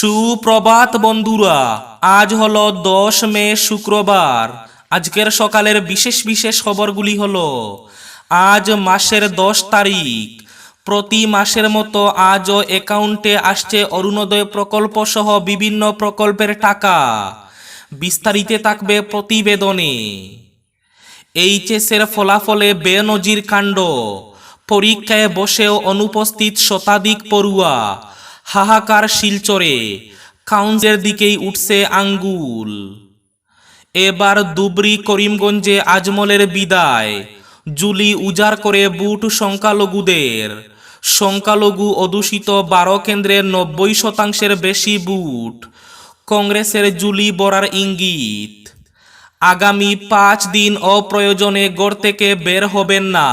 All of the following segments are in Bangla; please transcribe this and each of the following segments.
সুপ্রভাত বন্ধুরা, আজ হলো দশ মে শুক্রবার। আজকের সকালের বিশেষ বিশেষ খবরগুলি হলো, আজ মাসের দশ তারিখ। প্রতি মাসের মতো আজও অ্যাকাউন্টে আসছে অরুণোদয় প্রকল্প সহ বিভিন্ন প্রকল্পের টাকা। বিস্তারিতে থাকবে প্রতিবেদনে। এইচএসের ফলাফলে বেনজির কাণ্ড। পরীক্ষায় বসেও অনুপস্থিত শতাধিক পড়ুয়া। হাহাকার শিলচরে কাউন্সের দিকেই উঠছে আঙ্গুল। এবার দুবরি করিমগঞ্জে আজমলের বিদায়, জুলি উজাড় করে বুট সংখ্যালঘুদের। সংখ্যালঘু অদূষিত বারো কেন্দ্রের নব্বই শতাংশের বেশি বুট, কংগ্রেসের জুলি বরার ইঙ্গিত। আগামী পাঁচ দিন অপ্রয়োজনে গড় থেকে বের হবেন না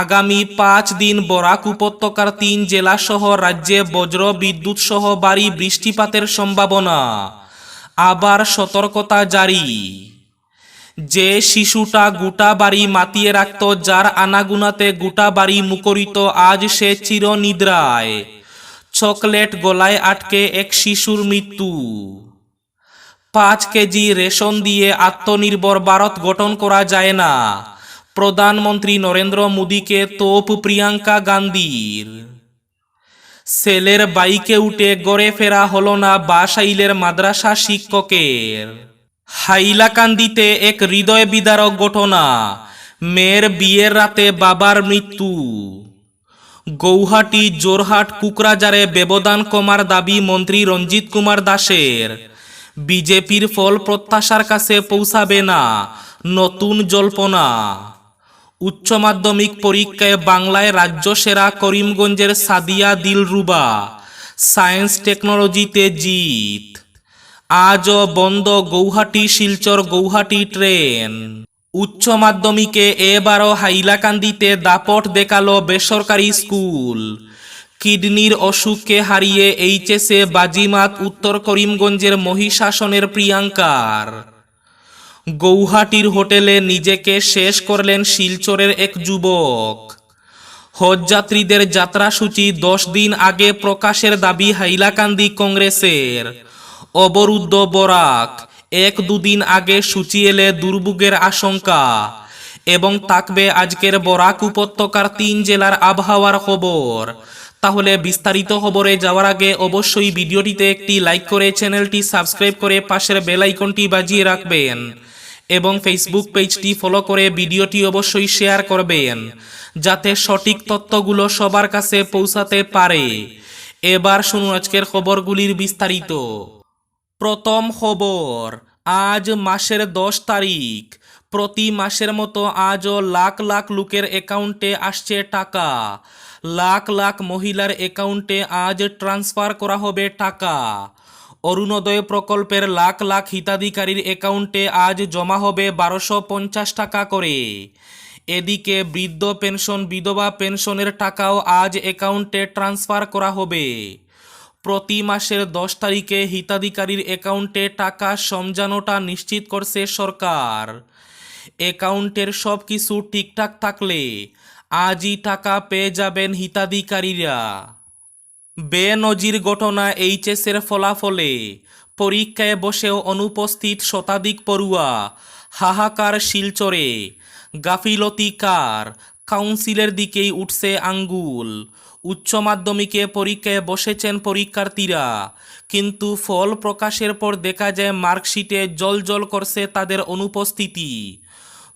আগামী পাঁচ দিন বরাক উপত্যকার তিন জেলা সহ রাজ্যে বজ্র বিদ্যুৎ সহ ভারী বৃষ্টিপাতের সম্ভাবনা। আবার সতর্কতা জারি। যে শিশুটা গোটা বাড়ি মাতিয়ে রাখত, যার আনাগুনাতে গোটা বাড়ি মুখরিত, আজ সে চিরনিদ্রায়। চকলেট গলায় আটকে এক শিশুর মৃত্যু। পাঁচ কেজি রেশন দিয়ে আত্মনির্ভর ভারত গঠন করা যায় না। প্রধানমন্ত্রী নরেন্দ্র মোদীকে তোপ প্রিয়াঙ্কা গান্ধীর। সেলের বাইকে উঠে গড়ে ফেরা হলো না বাসাইলের মাদ্রাসা শিক্ষকের। হাইলাকান্দিতে এক হৃদয় বিদারক ঘটনা, মেয়ের বিয়ের রাতে বাবার মৃত্যু। গৌহাটি জোরহাট কুকরাজারে ব্যবধান কমার দাবি মন্ত্রী রঞ্জিত কুমার দাসের। বিজেপির ফল প্রত্যাশার কাছে পৌঁছাবে না নতুন জল্পনা। উচ্চ মাধ্যমিক পরীক্ষায় বাংলায় রাজ্য সেরা করিমগঞ্জের সাদিয়া দিলরুবা। সায়েন্স টেকনোলজিতে জিত। আজও বন্ধ গৌহাটি, শিলচর গৌহাটি ট্রেন। উচ্চ মাধ্যমিকে এবারও হাইলাকান্দিতে দাপট দেখাল বেসরকারি স্কুল। কিডনির অসুখকে হারিয়ে এইচএসে বাজিমাত উত্তর করিমগঞ্জের মহিষাসনের প্রিয়াঙ্কার। গৌহাটির হোটেলে নিজেকে শেষ করলেন শিলচরের এক যুবক। হজযাত্রীদের যাত্রাসূচি দশ দিন আগে প্রকাশের দাবি হাইলাকান্দি কংগ্রেসের। অবরুদ্ধ বরাক, এক দুদিন আগে সূচি এলে দুর্ভোগের আশঙ্কা এবং থাকবে আজকের বরাক উপত্যকার তিন জেলার আবহাওয়ার খবর। তাহলে বিস্তারিত খবরে যাওয়ার আগে অবশ্যই ভিডিওটিতে একটি লাইক করে চ্যানেলটি সাবস্ক্রাইব করে পাশের বেল আইকনটি বাজিয়ে রাখবেন। এবং ফেসবুক পেজটি ফলো করে ভিডিওটি অবশ্যই শেয়ার করবেন, যাতে সঠিক তথ্যগুলো সবার কাছে পৌঁছাতে পারে। এবার শুনুন আজকের খবরগুলির বিস্তারিত। প্রথম খবর, আজ মাসের দশ তারিখ। প্রতি মাসের মতো আজও লাখ লাখ লোকের অ্যাকাউন্টে আসছে টাকা। লাখ লাখ মহিলার অ্যাকাউন্টে আজ ট্রান্সফার করা হবে টাকা। অরুণোদয় প্রকল্পের লাখ লাখ হিতাধিকারীর অ্যাকাউন্টে আজ জমা হবে বারোশো পঞ্চাশ টাকা করে। এদিকে বৃদ্ধ পেনশন, বিধবা পেনশনের টাকাও আজ অ্যাকাউন্টে ট্রান্সফার করা হবে। প্রতি মাসের দশ তারিখে হিতাধিকারীর অ্যাকাউন্টে টাকা সমজানোটা নিশ্চিত করছে সরকার। অ্যাকাউন্টের সব কিছু ঠিকঠাক থাকলে আজই টাকা পেয়ে যাবেন হিতাধিকারীরা। বেনজির ঘটনা এইচএসের ফলাফলে। পরীক্ষায় বসেও অনুপস্থিত শতাধিক পড়ুয়া। হাহাকার শিলচরে। গাফিলতি কার? কাউন্সিলের দিকেই উঠছে আঙ্গুল। উচ্চ মাধ্যমিকে পরীক্ষায় বসেছেন পরীক্ষার্থীরা। কিন্তু ফল প্রকাশের পর দেখা যায় মার্কশিটে জল জল করছে তাদের অনুপস্থিতি।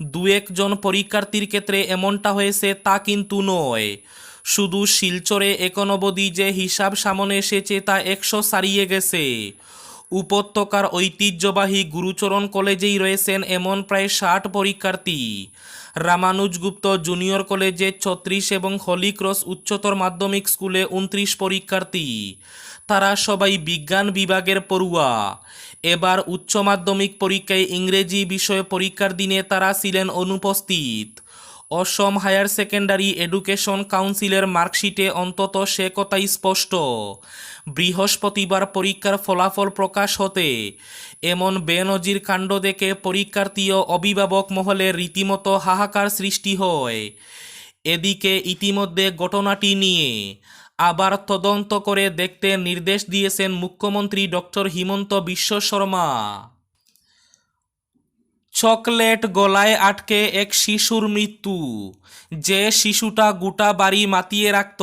দু একজন পরীক্ষার্থীর ক্ষেত্রে এমনটা হয়েছে তা কিন্তু নয়। শুধু শিলচরে এখন অবধি যে হিসাব সামনে এসেছে তা একশো ছাড়িয়ে গেছে। উপত্যকার ঐতিহ্যবাহী গুরুচরণ কলেজেই রয়েছেন এমন প্রায় ষাট পরীক্ষার্থী। রামানুজগুপ্ত জুনিয়র কলেজে ছত্রিশ এবং হলিক্রস উচ্চতর মাধ্যমিক স্কুলে উনত্রিশ পরীক্ষার্থী। তারা সবাই বিজ্ঞান বিভাগের পড়ুয়া। এবার উচ্চ মাধ্যমিক পরীক্ষায় ইংরেজি বিষয়ে পরীক্ষার দিনে তারা ছিলেন অনুপস্থিত। অসম হায়ার সেকেন্ডারি এডুকেশন কাউন্সিলের মার্কশিটে অন্তত সে কথাই স্পষ্ট। বৃহস্পতিবার পরীক্ষার ফলাফল প্রকাশ হতে এমন বেনজির কাণ্ড দেখে পরীক্ষার্থী ও অভিভাবক মহলে রীতিমতো হাহাকার সৃষ্টি হয়। এদিকে ইতিমধ্যে ঘটনাটি নিয়ে আবার তদন্ত করে দেখতে নির্দেশ দিয়েছেন মুখ্যমন্ত্রী ডক্টর হিমন্ত বিশ্ব শর্মা। চকলেট গলায় আটকে এক শিশুর মৃত্যু। যে শিশুটা গোটা বাড়ি মাতিয়ে রাখত,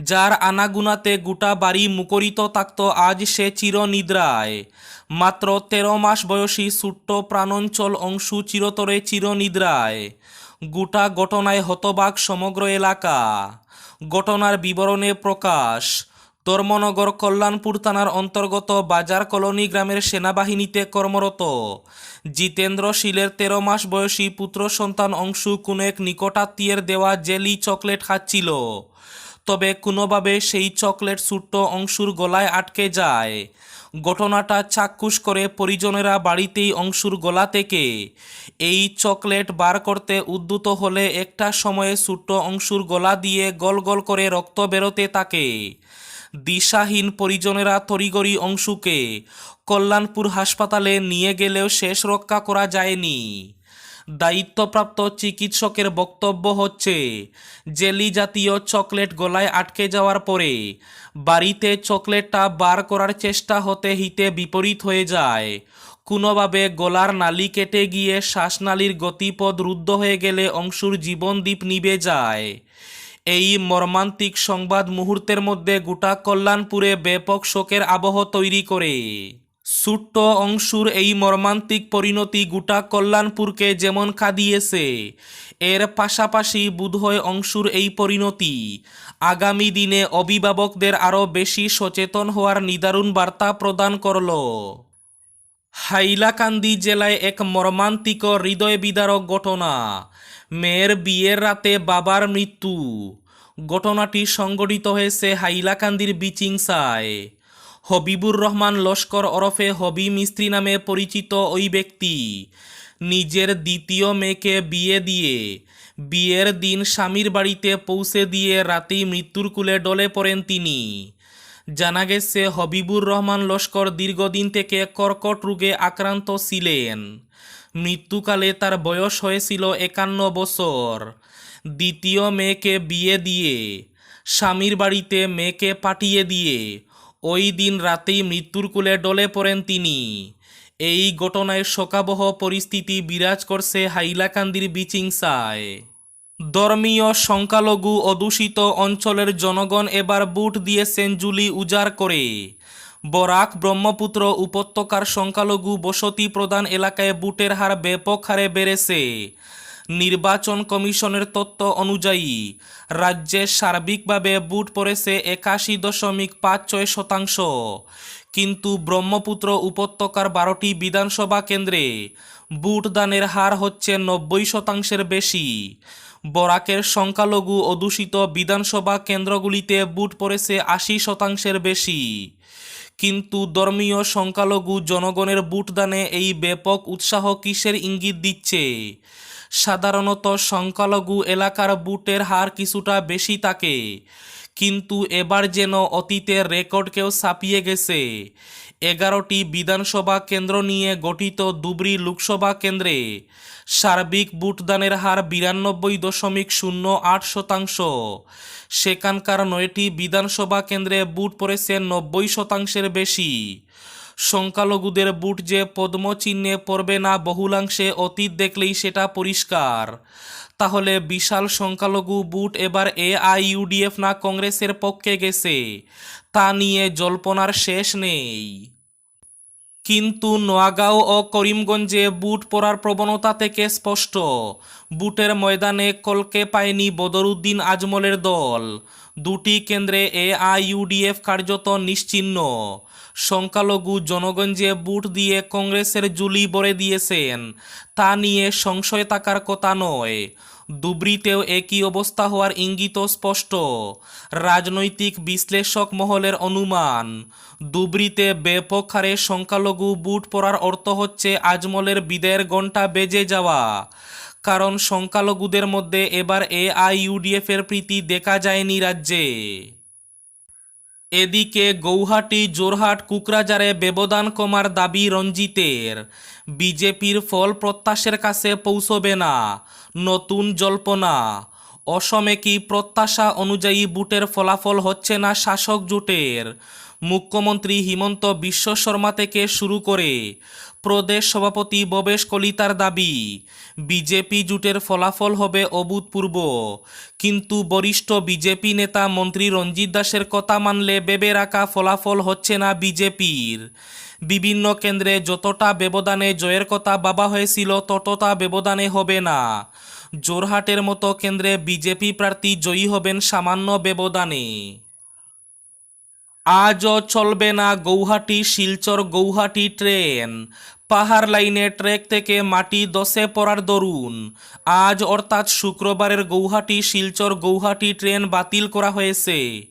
যার আনাগুনাতে গোটা বাড়ি মুখরিত থাকত, আজ সে চিরনিদ্রায়। মাত্র তেরো মাস বয়সী ছোট্ট প্রাণঞ্চল অংশু চিরতরে চিরনিদ্রায়। গোটা ঘটনায় হতবাক সমগ্র এলাকা। ঘটনার বিবরণে প্রকাশ। ধর্মনগর কল্যাণপুর থানার অন্তর্গত বাজার কলোনি গ্রামের সেনাবাহিনীতে কর্মরত। জিতেন্দ্র শীলের তেরো মাস বয়সী পুত্র সন্তান অংশু কোনো এক নিকটাত্মীয়ের দেওয়া জেলি চকলেট খাচ্ছিল। তবে কোনোভাবে সেই চকলেট ছোট্ট অংশুর গলায় আটকে যায়। ঘটনাটা চাক্ষুষ করে পরিজনেরা বাড়িতেই অংশুর গলা থেকে। এই চকলেট বার করতে উদ্যুত হলে একটা সময়ে ছোট্ট অংশুর গলা দিয়ে গল গল করে রক্ত বেরোতে থাকে। দিশাহীন পরিজনেরা তড়িগড়ি অংশুকে। কল্যাণপুর হাসপাতালে নিয়ে গেলেও শেষ রক্ষা করা যায়নি। দায়িত্বপ্রাপ্ত চিকিৎসকের বক্তব্য হচ্ছে, জেলি জাতীয় চকলেট গলায় আটকে যাওয়ার পরে বাড়িতে চকলেটটা বার করার চেষ্টা হতে হিতে বিপরীত হয়ে যায়। কোনোভাবে গলার নালি কেটে গিয়ে শ্বাসনালীর গতিপথ রুদ্ধ হয়ে গেলে অংশুর জীবনদ্বীপ নিবে যায়। এই মর্মান্তিক সংবাদ মুহূর্তের মধ্যে গোটা কল্যাণপুরে ব্যাপক শোকের আবহ তৈরি করে। ছোট্ট অংশুর এই মর্মান্তিক পরিণতি গোটা কল্যাণপুরকে যেমন কাঁদিয়েছে এর পাশাপাশি বোধহয় অংশুর এই পরিণতি। আগামী দিনে অভিভাবকদের আরও বেশি সচেতন হওয়ার নিদারুণ বার্তা প্রদান করল। হাইলাকান্দি জেলায় এক মর্মান্তিক হৃদয় বিদারক ঘটনা। মেয়ের বিয়ের রাতে বাবার মৃত্যু। ঘটনাটি সংগঠিত হয়েছে হাইলাকান্দির বিচিংসায় হবিবুর রহমান লস্কর ওরফে হবি মিস্ত্রি নামে পরিচিত ওই ব্যক্তি। নিজের দ্বিতীয় মেয়েকে বিয়ে দিয়ে, বিয়ের দিন স্বামীর বাড়িতে পৌঁছে দিয়ে রাতেই মৃত্যুর কুলে ডলে পড়েন তিনি। জানা গেছে, হবিবুর রহমান লস্কর দীর্ঘদিন থেকে কর্কট রোগে আক্রান্ত ছিলেন। মৃত্যুকালে তার বয়স হয়েছিল একান্ন বছর। দ্বিতীয় মেয়েকে বিয়ে দিয়ে, স্বামীর বাড়িতে মেয়েকে পাঠিয়ে দিয়ে ওই দিন রাতেই মৃত্যুর কুলে ডলে পড়েন তিনি। এই ঘটনায় শোকাবহ পরিস্থিতি বিরাজ করছে হাইলাকান্দির বিচিংসায়। ধর্মীয় সংখ্যালঘু অদূষিত অঞ্চলের জনগণ এবার বুট দিয়েছেন জুলি উজাড় করে। বরাক ব্রহ্মপুত্র উপত্যকার সংখ্যালঘু বসতি প্রধান এলাকায় বুটের হার ব্যাপক হারে বেড়েছে। নির্বাচন কমিশনের তথ্য অনুযায়ী, রাজ্যে সার্বিকভাবে বুট পড়েছে একাশি দশমিক পাঁচ ছয় শতাংশ। কিন্তু ব্রহ্মপুত্র উপত্যকার বারোটি বিধানসভা কেন্দ্রে বুট দানের হার হচ্ছে নব্বই শতাংশের বেশি। বরাকের সংখ্যালঘু অদূষিত বিধানসভা কেন্দ্রগুলিতে বুট পড়েছে আশি শতাংশের বেশি। কিন্তু ধর্মীয় সংখ্যালঘু জনগণের বুটদানে এই ব্যাপক উৎসাহ কিসের ইঙ্গিত দিচ্ছে? সাধারণত সংখ্যালঘু এলাকার বুটের হার কিছুটা বেশি থাকে। কিন্তু এবার যেন অতীতের রেকর্ডকেও ছাপিয়ে গেছে। এগারোটি বিধানসভা কেন্দ্র নিয়ে গঠিত দুবরি লোকসভা কেন্দ্রে সার্বিক বুটদানের হার বিরানব্বই দশমিক শূন্য আট শতাংশ। সেখানকার নয়টি বিধানসভা কেন্দ্রে বুট পড়েছে নব্বই শতাংশের বেশি। সংখ্যালঘুদের বুট যে পদ্মচিহ্নে পড়বে না বহুলাংশে অতীত দেখলেই সেটা পরিষ্কার। তাহলে বিশাল সংখ্যালঘু বুট এবার এআইইউডিএফ না কংগ্রেসের পক্ষে গেছে। তা নিয়ে জল্পনার শেষ নেই। কিন্তু নোয়াগাঁও ও করিমগঞ্জে বুট পরার প্রবণতা থেকে স্পষ্ট। বুটের ময়দানে কলকে পায়নি বদরুদ্দিন আজমলের দল। দুটি কেন্দ্রে এআইইউডিএফ কার্যত নিশ্চিহ্ন। সংখ্যালঘু জনগণ যে বুট দিয়ে কংগ্রেসের জুলি বরে দিয়েছেন, তা নিয়ে সংশয় থাকার কথা নয়। দুবরিতেও একই অবস্থা হওয়ার ইঙ্গিত স্পষ্ট। রাজনৈতিক বিশ্লেষক মহলের অনুমান দুবরিতে ব্যাপক হারে সংখ্যালঘু বুট পরার অর্থ হচ্ছে আজমলের বিদায়ের ঘণ্টা বেজে যাওয়া। কারণ সংখ্যালঘুদের মধ্যে এবার এআইইউডিএফ এর প্রীতি দেখা যায়নি রাজ্যে। এদিকে গৌহাটি, জোরহাট কুকরাজারে ব্যবধান কমার দাবি রঞ্জিতের। বিজেপির ফল প্রত্যাশের কাছে পৌঁছবে না। নতুন জল্পনা। অসমে কি প্রত্যাশা অনুযায়ী বুটের ফলাফল হচ্ছে না শাসক জোটের? মুখ্যমন্ত্রী হিমন্ত বিশ্ব শর্মা থেকে শুরু করে প্রদেশ সভাপতি ববেশ কলিতার দাবি, বিজেপি জুটের ফলাফল হবে অভূতপূর্ব। কিন্তু বরিষ্ঠ বিজেপি নেতা মন্ত্রী রঞ্জিত দাসের কথা মানলে বেবে রাখা ফলাফল হচ্ছে না বিজেপির। বিভিন্ন কেন্দ্রে যতটা ব্যবধানে জয়ের কথা বাবা হয়েছিল, ততটা ব্যবধানে হবে না। জোরহাটের মতো কেন্দ্রে বিজেপি প্রার্থী জয়ী হবেন সামান্য ব্যবধানে। আজও চলবে না গৌহাটি, শিলচর গৌহাটি ট্রেন। পাহাড় লাইনে ট্রেক থেকে মাটি দশে পড়ার দরুন। আজ অর্থাৎ শুক্রবারের গৌহাটি, শিলচর গৌহাটি ট্রেন বাতিল করা হয়েছে।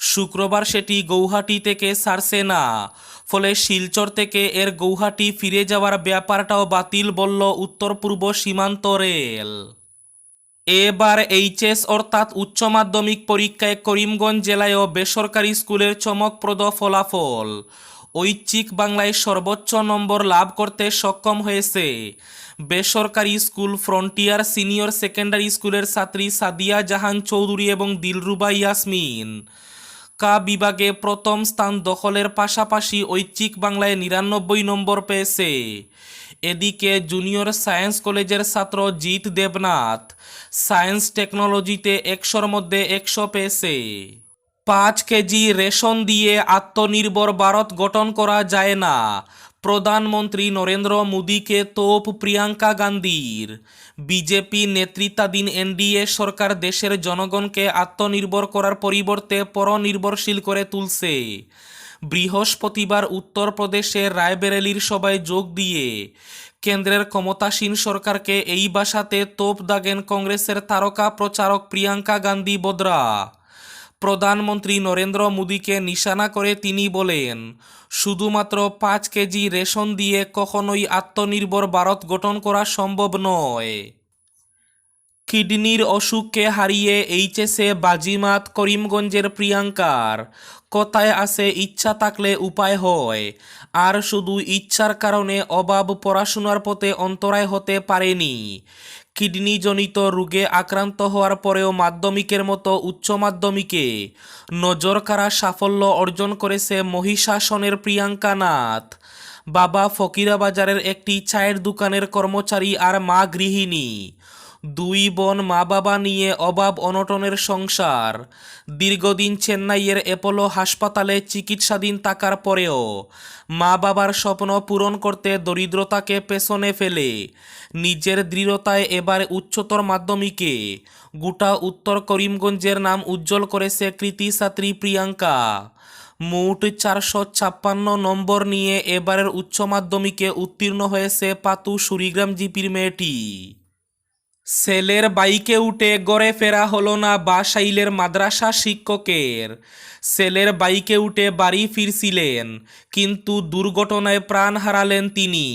শুক্রবার সেটি গৌহাটি থেকে ছাড়ছে না। ফলে শিলচর থেকে এর গৌহাটি ফিরে যাওয়ার ব্যাপারটাও বাতিল বলল উত্তর পূর্ব সীমান্ত রেল। এবার এইচএস অর্থাৎ উচ্চ মাধ্যমিক পরীক্ষায় করিমগঞ্জ জেলায়ও বেসরকারি স্কুলের চমকপ্রদ ফলাফল। ঐচ্ছিক বাংলায় সর্বোচ্চ নম্বর লাভ করতে সক্ষম হয়েছে। বেসরকারি স্কুল ফ্রন্টিয়ার সিনিয়র সেকেন্ডারি স্কুলের ছাত্রী সাদিয়া জাহান চৌধুরী এবং দিলরুবা ইয়াসমিন। কা বিভাগে প্রথম স্থান দখলের পাশাপাশি ঐচ্ছিক বাংলায় নিরানব্বই নম্বর পেয়েছে। এদিকে জুনিয়র সায়েন্স কলেজের ছাত্র জিৎ দেবনাথ, সায়েন্স টেকনোলজিতে একশোর মধ্যে একশো পেয়েছে। পাঁচ কেজি রেশন দিয়ে আত্মনির্ভর ভারত গঠন করা যায় না, প্রধানমন্ত্রী নরেন্দ্র মোদীকে তোপ প্রিয়াঙ্কা গান্ধীর। বিজেপি নেতৃত্বাধীন এনডিএ সরকার দেশের জনগণকে আত্মনির্ভর করার পরিবর্তে পরনির্ভরশীল করে তুলছে। বৃহস্পতিবার উত্তরপ্রদেশের রায়বেরেলির সভায় যোগ দিয়ে কেন্দ্রের ক্ষমতাসীন সরকারকে এই বাসাতে তোপ দাগেন কংগ্রেসের তারকা প্রচারক প্রিয়াঙ্কা গান্ধী বদ্রা। প্রধানমন্ত্রী নরেন্দ্র মোদীকে নিশানা করে তিনি বলেন, শুধুমাত্র পাঁচ কেজি রেশন দিয়ে কখনোই আত্মনির্ভর ভারত গঠন করা সম্ভব নয়। কিডনির অসুখকে হারিয়ে এইচএসে বাজিমাত করিমগঞ্জের প্রিয়াঙ্কার। কথায় আছে, ইচ্ছা থাকলে উপায় হয়। আর শুধু ইচ্ছার কারণে অভাব পড়াশোনার পথে অন্তরায় হতে পারেনি। কিডনিজনিত রোগে আক্রান্ত হওয়ার পরেও মাধ্যমিকের মতো উচ্চ মাধ্যমিকে নজরকাড়া সাফল্য অর্জন করেছে মহিষাসনের প্রিয়াঙ্কা নাথ। বাবা ফকিরাবাজারের একটি চায়ের দোকানের কর্মচারী আর মা গৃহিণী। দুই বোন মা বাবা নিয়ে অভাব অনটনের সংসার। দীর্ঘদিন চেন্নাইয়ের অ্যাপোলো হাসপাতালে চিকিৎসাধীন থাকার পরেও মা বাবার স্বপ্ন পূরণ করতে দরিদ্রতাকে পেছনে ফেলে। নিজের দৃঢ়তায় এবার উচ্চতর মাধ্যমিকে। গোটা উত্তর করিমগঞ্জের নাম উজ্জ্বল করেছে কৃতি ছাত্রী প্রিয়াঙ্কা। মোট চারশো ছাপ্পান্ন নম্বর নিয়ে এবারের উচ্চ মাধ্যমিকে উত্তীর্ণ হয়েছে পাতু সুরিগ্রাম জিপির মেয়েটি। সেলের বাইকে উঠে গড়ে ফেরা হলো না বাসাইলের মাদ্রাসা শিক্ষকের। সেলের বাইকে উঠে বাড়ি ফিরছিলেন, কিন্তু দুর্ঘটনায় প্রাণ হারালেন তিনি।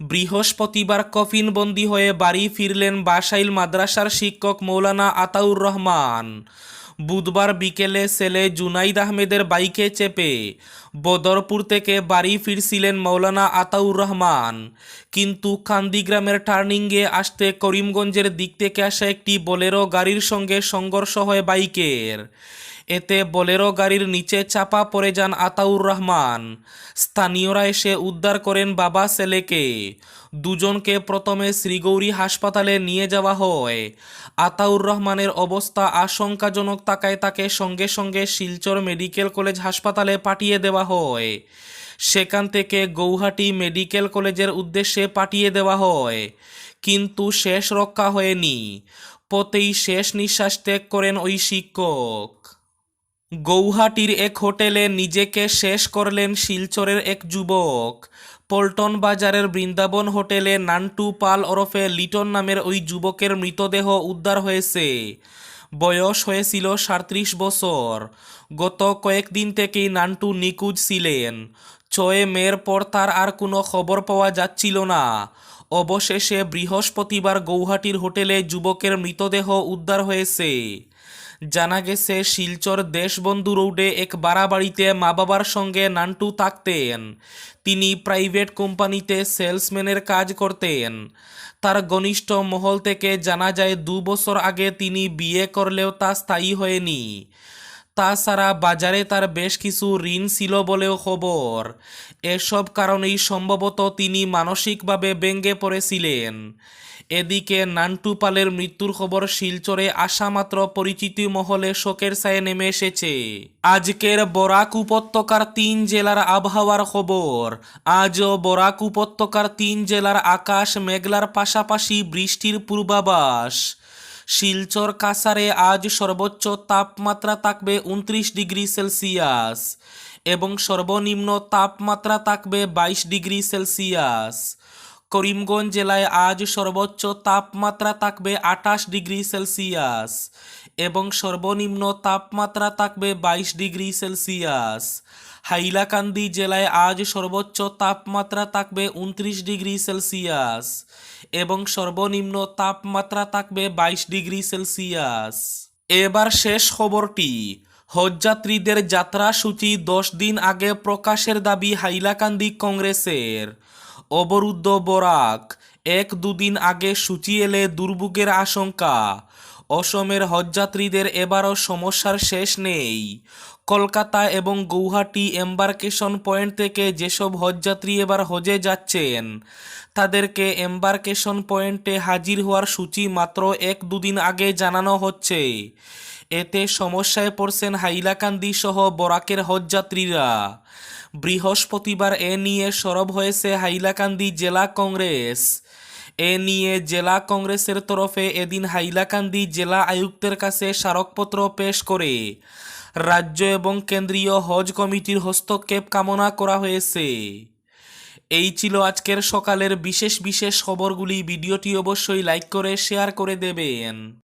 বৃহস্পতিবার কফিনবন্দি হয়ে বাড়ি ফিরলেন বাসাইল মাদ্রাসার শিক্ষক মৌলানা আতাউর রহমান। বুধবার বিকেলে সেলে জুনাইদ আহমেদের বাইকে চেপে বদরপুর থেকে বাড়ি ফিরছিলেন মৌলানা আতাউর রহমান। কিন্তু কান্দিগ্রামের টার্নিংয়ে আসতে করিমগঞ্জের দিক থেকে আসা একটি বোলেরো গাড়ির সঙ্গে সংঘর্ষ হয় বাইকের। এতে বোলেরো গাড়ির নিচে চাপা পড়ে যান আতাউর রহমান। স্থানীয়রা এসে উদ্ধার করেন বাবা ছেলেকে। দুজনকে প্রথমে শ্রীগৌরী হাসপাতালে নিয়ে যাওয়া হয়। আতাউর রহমানের অবস্থা আশঙ্কাজনক থাকায় তাকে সঙ্গে সঙ্গে শিলচর মেডিকেল কলেজ হাসপাতালে পাঠিয়ে দেওয়া হয়। সেখান থেকে গৌহাটি মেডিকেল কলেজের উদ্দেশ্যে পাঠিয়ে দেওয়া হয়। কিন্তু শেষ রক্ষা হয়নি। পথেই শেষ নিঃশ্বাস ত্যাগ করেন ওই শিক্ষক। গৌহাটির এক হোটেলে নিজেকে শেষ করলেন শিলচরের এক যুবক। পল্টন বাজারের বৃন্দাবন হোটেলে নান্টু পাল ওরফে লিটন নামের ওই যুবকের মৃতদেহ উদ্ধার হয়েছে। বয়স হয়েছিল সাঁত্রিশ বছর। গত কয়েকদিন থেকেই নান্টু নিখোঁজ ছিলেন। ছয় মের পর তার আর কোনো খবর পাওয়া যাচ্ছিল না। অবশেষে বৃহস্পতিবার গৌহাটির হোটেলে যুবকের মৃতদেহ উদ্ধার হয়েছে। জানা গেছে, শিলচর দেশবন্ধু রোডে এক বাড়াবাড়িতে মা বাবার সঙ্গে নান্টু থাকতেন। তিনি প্রাইভেট কোম্পানিতে সেলসম্যানের কাজ করতেন। তার ঘনিষ্ঠ মহল থেকে জানা যায়, দু বছর আগে তিনি বিয়ে করলেও তা স্থায়ী হয়নি। তাছাড়া বাজারে তার বেশ কিছু ঋণ ছিল বলেও খবর। এসব কারণেই সম্ভবত তিনি মানসিকভাবে ব্যঙ্গে পড়েছিলেন। এদিকে নান্টু পালের মৃত্যুর খবর শিলচরে আসা মাত্র পরিচিতি মহলে শোকের ছায়ে নেমে এসেছে। আজকের বরাক উপত্যকার তিন জেলার আবহাওয়ার খবর। আজও বরাক উপত্যকার তিন জেলার আকাশ মেঘলার পাশাপাশি বৃষ্টির পূর্বাভাস। শিলচর কাসারে আজ সর্বোচ্চ তাপমাত্রা থাকবে উনত্রিশ ডিগ্রি সেলসিয়াস এবং সর্বনিম্ন তাপমাত্রা থাকবে বাইশ ডিগ্রি সেলসিয়াস। করিমগঞ্জ জেলায় আজ সর্বোচ্চ তাপমাত্রা থাকবে আঠাশ ডিগ্রি সেলসিয়াস এবং সর্বনিম্ন তাপমাত্রা থাকবে বাইশ ডিগ্রি সেলসিয়াস। হাইলাকান্দি জেলায় আজ সর্বোচ্চ তাপমাত্রা থাকবে উনত্রিশ ডিগ্রি সেলসিয়াস এবং সর্বনিম্ন তাপমাত্রা থাকবে বাইশ ডিগ্রি সেলসিয়াস। এবার শেষ খবরটি। হজযাত্রীদের যাত্রাসূচি দশ দিন আগে প্রকাশের দাবি হাইলাকান্দি কংগ্রেসের। অবরুদ্ধ বরাক এক দুদিন আগে সূচি এলে দুর্ভোগের আশঙ্কা। অসমের হজযাত্রীদের এবারও সমস্যার শেষ নেই। কলকাতা এবং গৌহাটি এম্বার্কেশন পয়েন্ট থেকে যেসব হজযাত্রী এবার হজে যাচ্ছেন, তাদেরকে এম্বার্কেশন পয়েন্টে হাজির হওয়ার সূচি মাত্র এক দুদিন আগে জানানো হচ্ছে। এতে সমস্যায় পড়ছেন হাইলাকান্দি সহ বরাকের হজযাত্রীরা। বৃহস্পতিবার এ নিয়ে সরব হয়েছে হাইলাকান্দি জেলা কংগ্রেস। এ নিয়ে জেলা কংগ্রেসের তরফে এদিন হাইলাকান্দি জেলা আয়ুক্তের কাছে স্মারকপত্র পেশ করে। রাজ্য এবং কেন্দ্রীয় হজ কমিটির হস্তক্ষেপ কামনা করা হয়েছে। এই ছিল আজকের সকালের বিশেষ বিশেষ খবরগুলি। ভিডিওটি অবশ্যই লাইক করে, শেয়ার করে দেবেন।